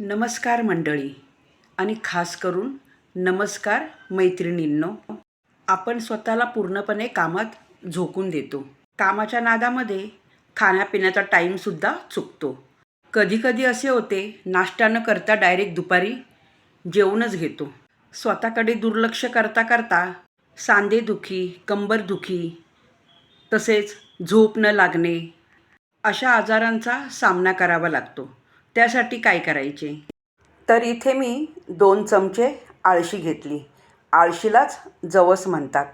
नमस्कार मंडळी आणि खास करून नमस्कार मैत्रिणींनो आपण स्वतःला पूर्णपणे कामात झोकून देतो. कामाच्या नादामध्ये खाण्यापिण्याचा टाईमसुद्धा चुकतो. कधीकधी असे होते नाश्ता न करता डायरेक्ट दुपारी जेवणच घेतो. स्वतःकडे दुर्लक्ष करता करता सांधेदुखी कंबरदुखी तसेच झोप न लागणे अशा आजारांचा सामना करावा लागतो. त्यासाठी काय करायचे? तर इथे मी दोन चमचे आळशी घेतली. आळशीलाच जवस म्हणतात.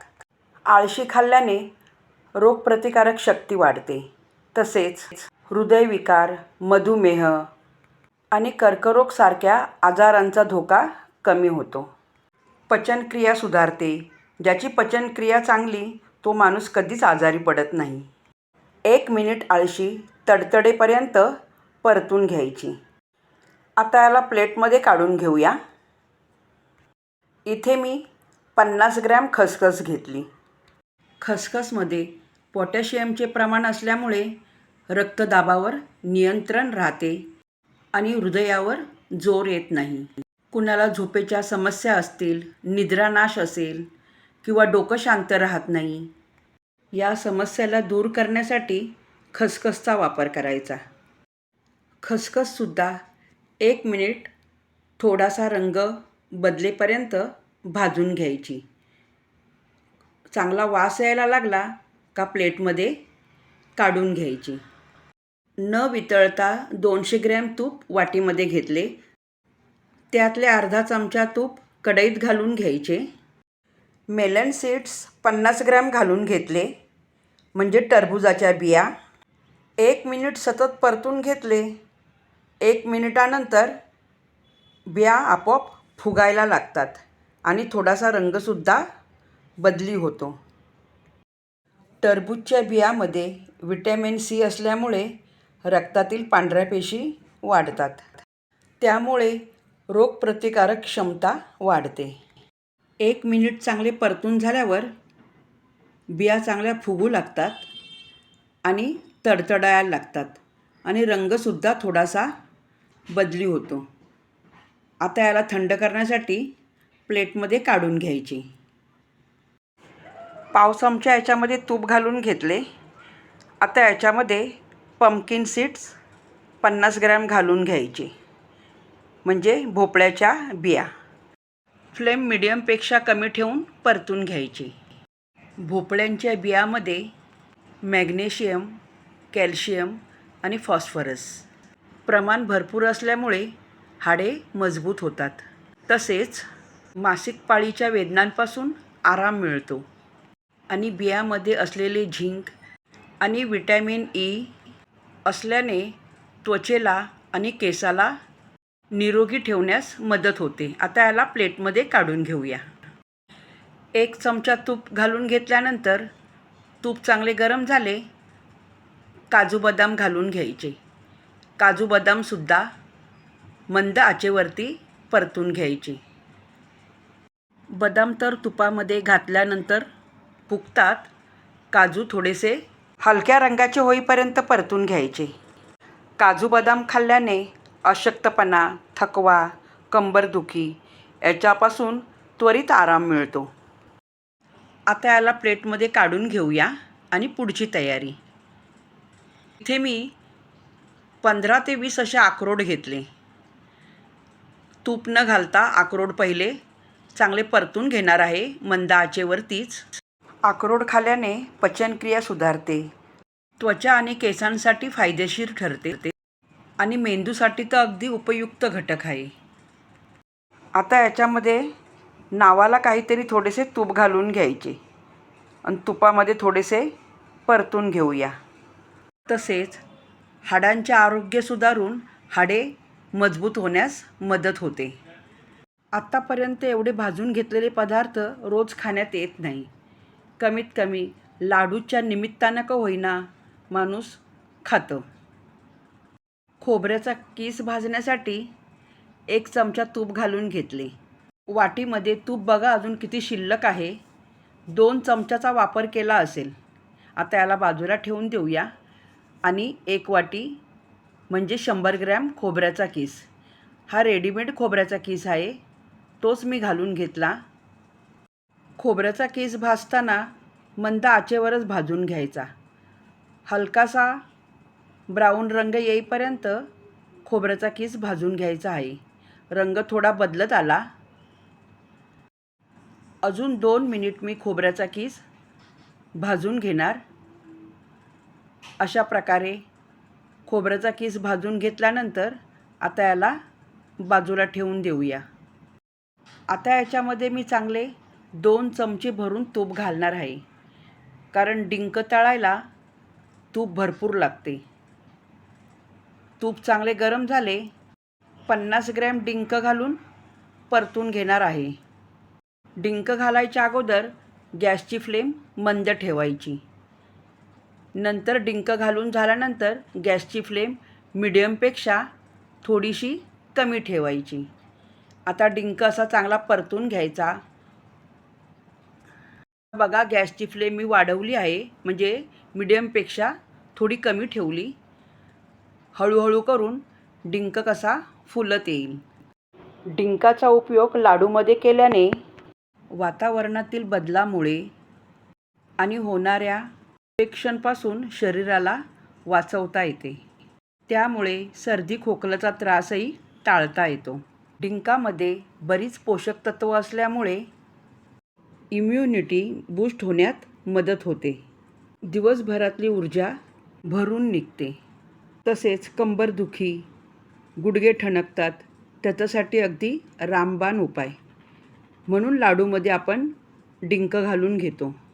आळशी खाल्ल्याने रोगप्रतिकारक शक्ती वाढते. तसेच हृदयविकार मधुमेह आणि कर्करोगसारख्या आजारांचा धोका कमी होतो. पचनक्रिया सुधारते. ज्याची पचनक्रिया चांगली तो माणूस कधीच आजारी पडत नाही. एक मिनिट आळशी तडतडेपर्यंत परतून घ्यायची. आता याला प्लेटमध्ये काढून घेऊया. इथे मी पन्नास ग्रॅम खसखस घेतली. खसखसमध्ये पोटॅशियमचे प्रमाण असल्यामुळे रक्तदाबावर नियंत्रण राहते आणि हृदयावर जोर येत नाही. कुणाला झोपेच्या समस्या असतील निद्रानाश असेल किंवा डोकं शांत राहत नाही या समस्याला दूर करण्यासाठी खसखसचा वापर करायचा. खसखससुद्धा एक मिनिट थोडासा रंग बदलेपर्यंत भाजून घ्यायची. चांगला वास यायला लागला का प्लेटमध्ये काढून घ्यायची. न वितळता दोनशे ग्रॅम तूप वाटीमध्ये घेतले. त्यातले अर्धा चमचा तूप कढईत घालून घ्यायचे. मेलन सीड्स पन्नास ग्रॅम घालून घेतले म्हणजे टरबुजाच्या बिया. एक मिनिट सतत परतून घेतले. एक मिनिटानंतर बिया आपोआप फुगायला लागतात आणि थोडासा रंगसुद्धा बदली होतो. टरबूजच्या बियामध्ये विटॅमिन सी असल्यामुळे रक्तातील पांढऱ्या पेशी वाढतात. त्यामुळे रोगप्रतिकारक क्षमता वाढते. एक मिनिट चांगले परतून झाल्यावर बिया चांगल्या फुगू लागतात आणि तडतडायला लागतात आणि रंगसुद्धा थोडासा बदली होतो. आता याला थंड करण्यासाठी प्लेटमध्ये काढून घ्यायची. पाव चमचा याच्यामध्ये तूप घालून घेतले. आता याच्यामध्ये पम्किन सीड्स पन्नास ग्रॅम घालून घ्यायचे. म्हणजे भोपळ्याच्या बिया. फ्लेम मिडियमपेक्षा कमी ठेवून परतून घ्यायची. भोपळ्यांच्या बियामध्ये मॅग्नेशियम कॅल्शियम आणि फॉस्फरस. प्रमाण भरपूर असल्यामुळे हाडे मजबूत होतात. तसेच मासिक पाळीच्या वेदनांपासून आराम मिळतो. आणि बियामध्ये असलेले झिंक आणि विटॅमिन ई असल्याने त्वचेला आणि केसाला निरोगी ठेवण्यास मदत होते. आता याला प्लेटमध्ये काढून घेऊया. एक चमचा तूप घालून घेतल्यानंतर तूप चांगले गरम झाले काजू बदाम घालून घ्यायचे. काजू बदामसुद्धा मंद आचेवरती परतून घ्यायची. बदाम तर तुपामध्ये घातल्यानंतर फुगतात. काजू थोडेसे हलक्या रंगाचे होईपर्यंत परतून घ्यायचे. काजू बदाम खाल्ल्याने अशक्तपणा थकवा कंबरदुखी याच्यापासून त्वरित आराम मिळतो. आता याला प्लेटमध्ये काढून घेऊया आणि पुढची तयारी. इथे मी पंधरा ते वीस असे अक्रोड घेतले. तूप न घालता अक्रोड पहिले चांगले परतून घेणार आहे मंद आचेवरतीच अक्रोड खाल्ल्याने पचनक्रिया सुधारते. त्वचा आणि केसांसाठी फायदेशीर ठरते. आणि मेंदूसाठी तर अगदी उपयुक्त घटक आहे. आता याच्यामध्ये नावाला काहीतरी थोडेसे तूप घालून घ्यायचे. आणि तुपामध्ये थोडेसे परतून घेऊया. तसेच हाडांचे आरोग्य सुधारून हाडे मजबूत होण्यास मदत होते. आत्तापर्यंत एवढे भाजून घेतलेले पदार्थ रोज खाण्यात येत नाही. कमीत कमी लाडूच्या निमित्तानं का होईना माणूस खातं. खोबऱ्याचा किस भाजण्यासाठी एक चमचा तूप घालून घेतले. वाटीमध्ये तूप बघा अजून किती शिल्लक आहे. दोन चमच्याचा वापर केला असेल. आता याला बाजूला ठेवून देऊया. आणि एक वाटी म्हणजे शंभर ग्रॅम खोबऱ्याचा किस. हा रेडीमेड खोबऱ्याचा किस आहे. तोच मी घालून घेतला. खोबऱ्याचा किस भाजताना मंद आचेवरच भाजून घ्यायचा. हलकासा ब्राऊन रंग येईपर्यंत खोबऱ्याचा किस भाजून घ्यायचा आहे. रंग थोडा बदलत आला. अजून दोन मिनिट मी खोबऱ्याचा किस भाजून घेणार. अशा प्रकारे खोबऱ्याचा किस भाजून घेतल्यानंतर आता याला बाजूला ठेवून देऊया. आता याच्यामध्ये मी चांगले दोन चमचे भरून तूप घालणार आहे. कारण डिंक तळायला तूप भरपूर लागते. तूप चांगले गरम झाले पन्नास ग्रॅम डिंक घालून परतून घेणार आहे. डिंक घालायच्या अगोदर गॅसची फ्लेम मंद ठेवायची. नंतर डिंक घालून झाल्यानंतर गॅसची फ्लेम मिडियमपेक्षा थोडीशी कमी ठेवायची. आता डिंक असा चांगला परतून घ्यायचा. बघा गॅसची फ्लेम मी वाढवली आहे. म्हणजे मिडियमपेक्षा थोडी कमी ठेवली. हळूहळू करून डिंक कसा फुलत येईल. डिंकाचा उपयोग लाडूमध्ये केल्याने वातावरणातील बदलामुळे आणि होणाऱ्या इन्फेक्शनपासून शरीराला वाचवता येते. त्यामुळे सर्दी खोकल्याचा त्रासही टाळता येतो. डिंकामध्ये बरीच पोषक तत्व असल्यामुळे इम्युनिटी बूस्ट होण्यात मदत होते. दिवसभरातली ऊर्जा भरून निघते. तसेच कंबरदुखी गुडघे ठणकतात. त्याच्यासाठी अगदी रामबाण उपाय. म्हणून लाडूमध्ये आपण डिंक घालून घेतो.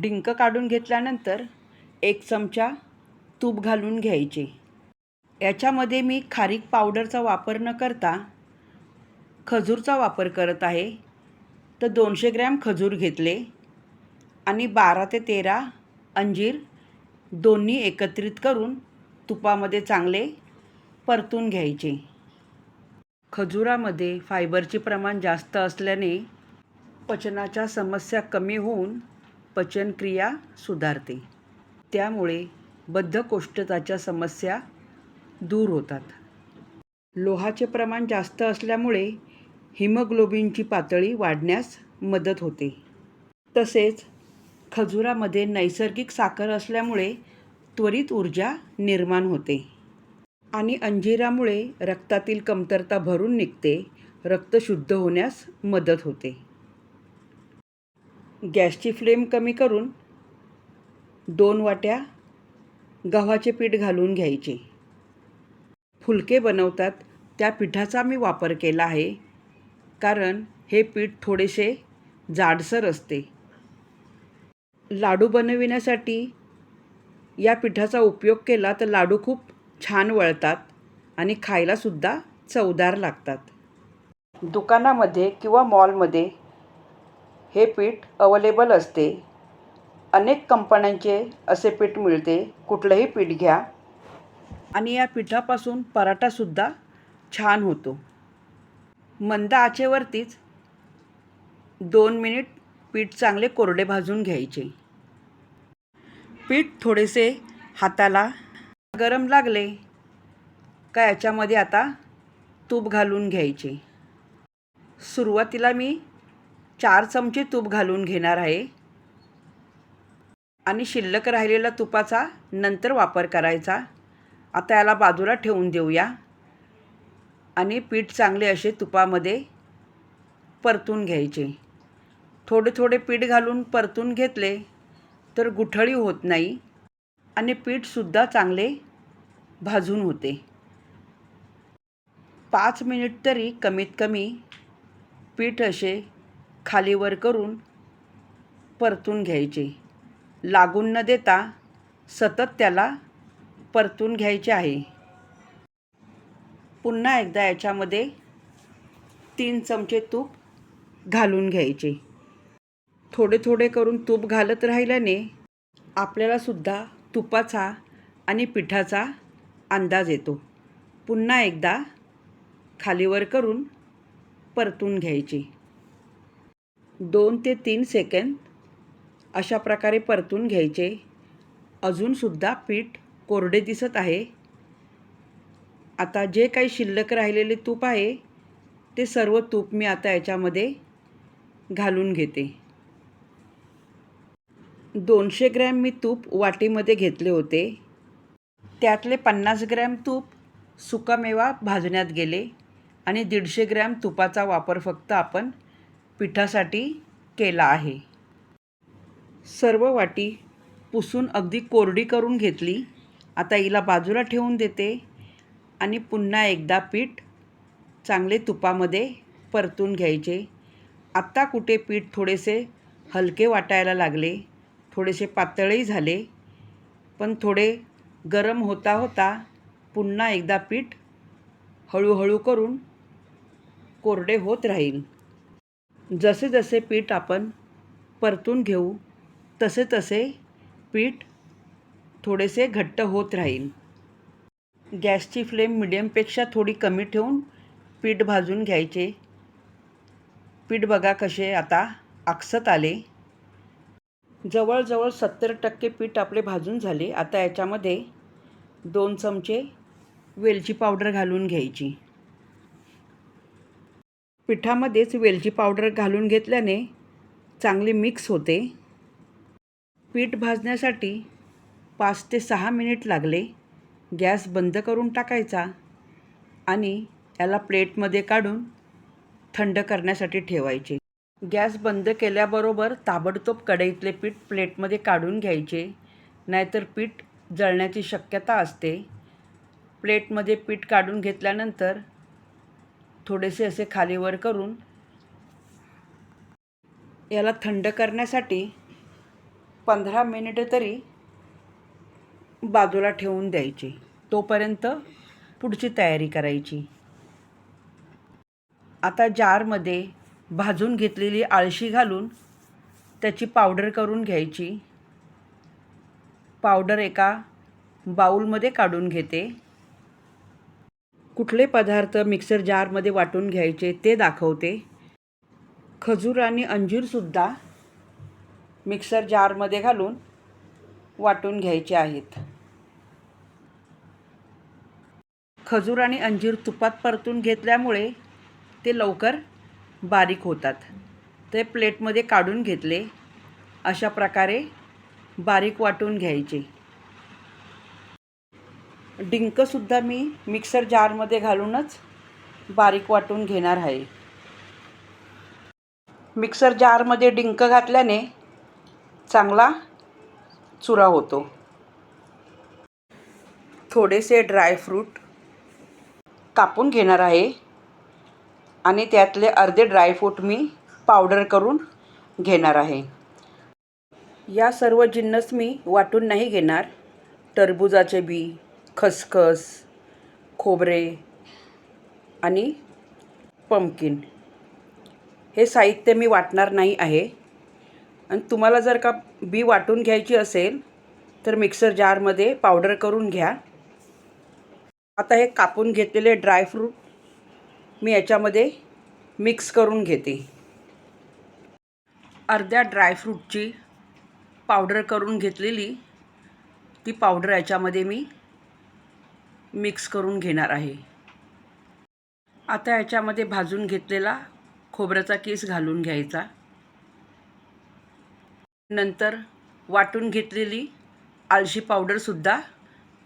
डिंक काढून घेतल्यानंतर एक चमचा तूप घालून घ्यायचे. याच्यामध्ये मी खारीक पावडरचा वापर न करता खजूरचा वापर करत आहे. तर दोनशे ग्रॅम खजूर घेतले आणि बारा ते तेरा अंजीर दोन्ही एकत्रित करून तुपामध्ये चांगले परतून घ्यायचे. खजुरामध्ये फायबरचे प्रमाण जास्त असल्याने पचनाच्या समस्या कमी होऊन पचनक्रिया सुधारते. त्यामुळे बद्धकोष्ठताच्या समस्या दूर होतात. लोहाचे प्रमाण जास्त असल्यामुळे हिमोग्लोबिनची पातळी वाढण्यास मदत होते. तसेच खजुरामध्ये नैसर्गिक साखर असल्यामुळे त्वरित ऊर्जा निर्माण होते. आणि अंजिरामुळे रक्तातील कमतरता भरून निघते रक्त शुद्ध होण्यास मदत होते. गॅसची फ्लेम कमी करून दोन वाट्या गव्हाचे पीठ घालून घ्यायचे. फुलके बनवतात. त्या पिठाचा मी वापर केला आहे. कारण हे पीठ थोडेसे जाडसर असते. लाडू बनविण्यासाठी या पिठाचा उपयोग केला तर लाडू खूप छान वळतात आणि खायलासुद्धा चवदार लागतात. दुकानामध्ये किंवा मॉलमध्ये हे पीठ अवेलेबल असते. अनेक कंपन्यांचे असे पीठ मिळते. कुठलंही पीठ घ्या. आणि या पिठापासून पराठासुद्धा छान होतो. मंद आचेवरतीच दोन मिनिट पीठ चांगले कोरडे भाजून घ्यायचे. पीठ थोडेसे हाताला गरम लागले का याच्यामध्ये आता तूप घालून घ्यायचे. सुरुवातीला मी चार चमचे तूप घालून घेणार आहे. आणि शिल्लक राहिलेला तुपाचा नंतर वापर करायचा. आता याला बाजूला ठेवून देऊया. आणि पीठ चांगले असे तुपामध्ये परतून घ्यायचे. थोडे थोडे पीठ घालून परतून घेतले तर गुठळी होत नाही. आणि पीठसुद्धा चांगले भाजून होते. पाच मिनिट तरी कमीत कमी पीठ असे खालीवर करून परतून घ्यायचे. लागून न देता सतत त्याला परतून घ्यायचे आहे. पुन्हा एकदा याच्यामध्ये तीन चमचे तूप घालून घ्यायचे. थोडे थोडे करून तूप घालत राहिल्याने आपल्यालासुद्धा तुपाचा आणि पिठाचा अंदाज येतो. पुन्हा एकदा खालीवर करून परतून घ्यायचे. दोन ते तीन सेकंद अशा प्रकारे परतून घ्यायचे. अजूनसुद्धा पीठ कोरडे दिसत आहे. आता जे काही शिल्लक राहिलेले तूप आहे ते सर्व तूप मी आता याच्यामध्ये घालून घेते. दोनशे ग्रॅम मी तूप वाटीमध्ये घेतले होते. त्यातले पन्नास ग्रॅम तूप सुकामेवा भाजण्यात गेले आणि दीडशे ग्रॅम तुपाचा वापर फक्त आपण पिठासाठी केला आहे. सर्व वाटी पुसून अगदी कोरडी करून घेतली. आता हिला बाजूला ठेवून देते आणि पुन्हा एकदा पीठ चांगले तुपामध्ये परतून घ्यायचे. आत्ता कुठे पीठ थोडेसे हलके वाटायला लागले. थोडेसे पातळही झाले. पण थोडे गरम होता होता पुन्हा एकदा पीठ हळूहळू करून कोरडे होत राहील. जसे जसे पीठ आपण परतून घेऊ तसे तसे पीठ थोडेसे घट्ट होत राहील. गॅसची फ्लेम मिडियमपेक्षा थोडी कमी ठेवून पीठ भाजून घ्यायचे. पीठ बघा कसे आता आकसत आले. जवळजवळ सत्तर टक्के पीठ आपले भाजून झाले. आता याच्यामध्ये दोन चमचे वेलची पावडर घालून घ्यायची. पिठामध्येच वेलची पावडर घालून घेतल्याने चांगली मिक्स होते. पीठ भाजण्यासाठी पाच ते सहा मिनिट लागले. गॅस बंद करून टाकायचा आणि याला प्लेटमध्ये काढून थंड करण्यासाठी ठेवायचे. गॅस बंद केल्याबरोबर ताबडतोब कढईतले पीठ प्लेटमध्ये काढून घ्यायचे. नाहीतर पीठ जळण्याची शक्यता असते. प्लेटमध्ये पीठ काढून घेतल्यानंतर थोडेसे असे खालीवर करून याला थंड करण्यासाठी पंधरा मिनिटं तरी बाजूला ठेवून द्यायची. तोपर्यंत पुढची तयारी करायची. आता जारमध्ये भाजून घेतलेली आळशी घालून त्याची पावडर करून घ्यायची. पावडर एका बाऊलमध्ये काढून घेते. कुठले पदार्थ मिक्सर जारमध्ये वाटून घ्यायचे ते दाखवते. खजूर आणि अंजीरसुद्धा मिक्सर जारमध्ये घालून वाटून घ्यायचे आहेत. खजूर आणि अंजीर तुपात परतून घेतल्यामुळे ते लवकर बारीक होतात. ते प्लेटमध्ये काढून घेतले. अशा प्रकारे बारीक वाटून घ्यायचे. डिंकसुद्धा मी मिक्सर जारमध्ये घालूनच बारीक वाटून घेणार आहे. मिक्सर जारमध्ये डिंक घातल्याने चांगला चुरा होतो. थोडेसे ड्रायफ्रूट कापून घेणार आहे आणि त्यातले अर्धे ड्रायफ्रूट मी पावडर करून घेणार आहे. या सर्व जिन्नस मी वाटून नाही घेणार. टरबुजाचे बी खसखस खोबरे आणि पंपकिन हे साहित्य मी वाटणार नाही आहे. आणि तुम्हाला जर का बी वाटून घ्यायची असेल तर मिक्सर जारमध्ये पावडर करून घ्या. आता हे कापून घेतलेले ड्रायफ्रूट मी याच्यामध्ये मिक्स करून घेते. अर्ध्या ड्रायफ्रूटची पावडर करून घेतलेली ती पावडर याच्यामध्ये मी मिक्स करून घेणार आहे. आता याच्यामध्ये भाजून घेतलेला खोबऱ्याचा केस घालून घ्यायचा. नंतर वाटून घेतलेली आळशी पावडरसुद्धा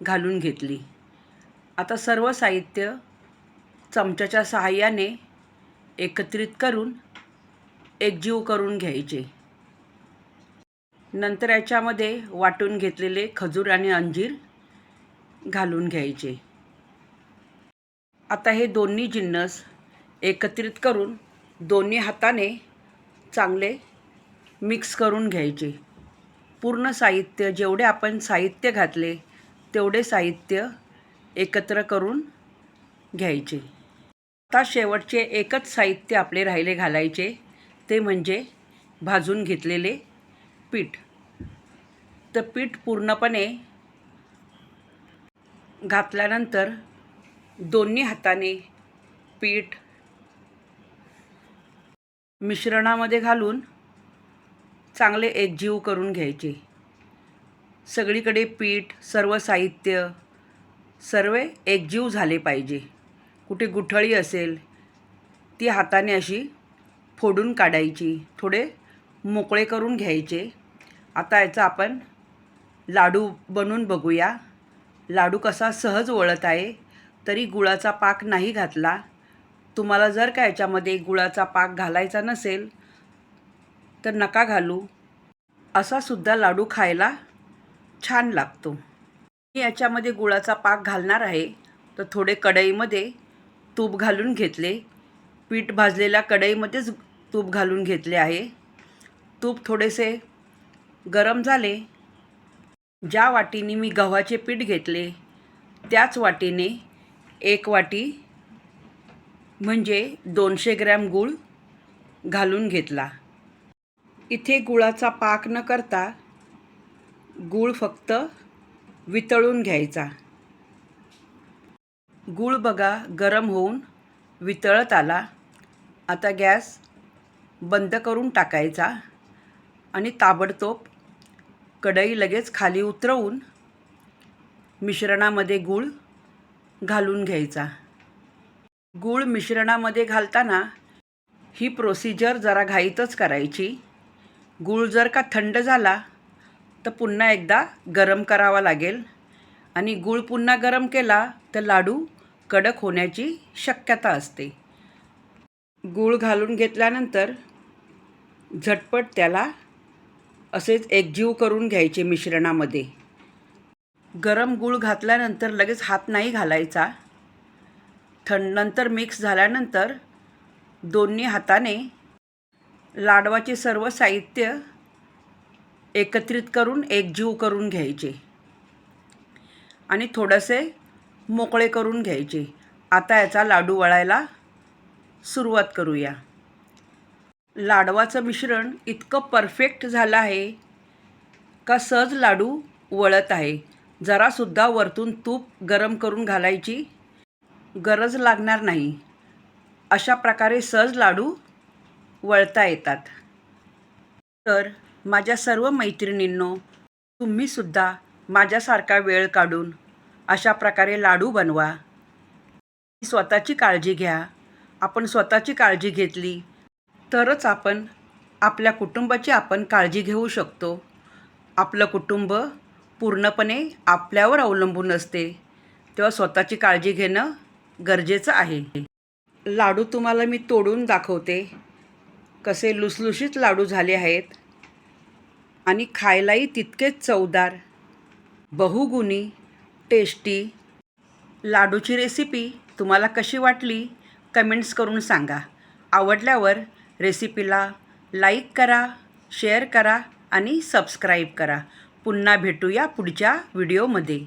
घालून घेतली. आता सर्व साहित्य चमच्याच्या सहाय्याने एकत्रित करून एकजीव करून घ्यायचे. नंतर याच्यामध्ये वाटून घेतलेले खजूर आणि अंजीर घालून घ्यायचे. आता हे दोन्ही जिन्नस एकत्रित करून दोन्ही हाताने चांगले मिक्स करून घ्यायचे. पूर्ण साहित्य जेवढे आपण साहित्य घातले तेवढे साहित्य एकत्र करून घ्यायचे. आता शेवटचे एकच साहित्य आपले राहिले घालायचे ते म्हणजे भाजून घेतलेले पीठ. तर पीठ पूर्णपणे घातल्यानंतर दोन्ही हाताने पीठ मिश्रणामध्ये घालून चांगले एकजीव करून घ्यायचे. सगळीकडे पीठ सर्व साहित्य सर्व एकजीव झाले पाहिजे. कुठे गुठळी असेल ती हाताने अशी फोडून काढायची. थोडे मोकळे करून घ्यायचे. आता याचा आपण लाडू बनवून बघूया. लाडू कसा सहज वळत आहे तरी गुळाचा पाक नाही घातला. तुम्हाला जर का याच्यामध्ये गुळाचा पाक घालायचा नसेल तर नका घालू. असा सुद्धा लाडू खायला छान लागतो. मी याच्यामध्ये गुळाचा पाक घालणार आहे तर थोडे कढईमध्ये तूप घालून घेतले. पीठ भाजलेल्या कढईमध्येच तूप घालून घेतले आहे. तूप थोडेसे गरम झाले ज्या वाटीने मी गव्हाचे पीठ घेतले त्याच वाटीने एक वाटी म्हणजे दोनशे ग्रॅम गूळ घालून घेतला. इथे गुळाचा पाक न करता गूळ फक्त वितळून घ्यायचा. गूळ बघा गरम होऊन वितळत आला. आता गॅस बंद करून टाकायचा आणि ताबडतोब कढई लगेच खाली उतरवून मिश्रणामध्ये गूळ घालून घ्यायचा. गूळ मिश्रणामध्ये घालताना ही प्रोसिजर जरा घाईतच करायची. गूळ जर का थंड झाला तर पुन्हा एकदा गरम करावा लागेल आणि गूळ पुन्हा गरम केला तर लाडू कडक होण्याची शक्यता असते. गूळ घालून घेतल्यानंतर झटपट त्याला असेच एकजीव करून घ्यायचे मिश्रणामध्ये. गरम गूळ घातल्यानंतर लगेच हात नाही घालायचा. थंड नंतर मिक्स झाल्यानंतर दोन्ही हाताने लाडवाचे सर्व साहित्य एकत्रित करून एकजीव करून घ्यायचे. आणि थोडेसे मोकळे करून घ्यायचे. आता याचा लाडू वळायला सुरुवात करूया. लाडवाचं मिश्रण इतकं परफेक्ट झालं आहे का सहज लाडू वळत आहे. जरासुद्धा वरतून तूप गरम करून घालायची गरज लागणार नाही. अशा प्रकारे सहज लाडू वळता येतात. तर माझ्या सर्व मैत्रिणींनो तुम्हीसुद्धा माझ्यासारखा वेळ काढून अशा प्रकारे लाडू बनवा. स्वतःची काळजी घ्या. आपण स्वतःची काळजी घेतली तरच आपण आपल्या कुटुंबाची आपण काळजी घेऊ शकतो. आपलं कुटुंब पूर्णपणे आपल्यावर अवलंबून असते. तेव्हा स्वतःची काळजी घेणं गरजेचं आहे. लाडू तुम्हाला मी तोडून दाखवते. कसे लुसलुशीत लाडू झाले आहेत. आणि खायलाही तितकेच चवदार बहुगुणी टेस्टी. लाडूची रेसिपी तुम्हाला कशी वाटली? कमेंट्स करून सांगा. आवडल्यावर रेसिपीला लाईक करा शेअर करा आणि सबस्क्राईब करा. पुन्हा भेटूया पुढच्या व्हिडिओमध्ये.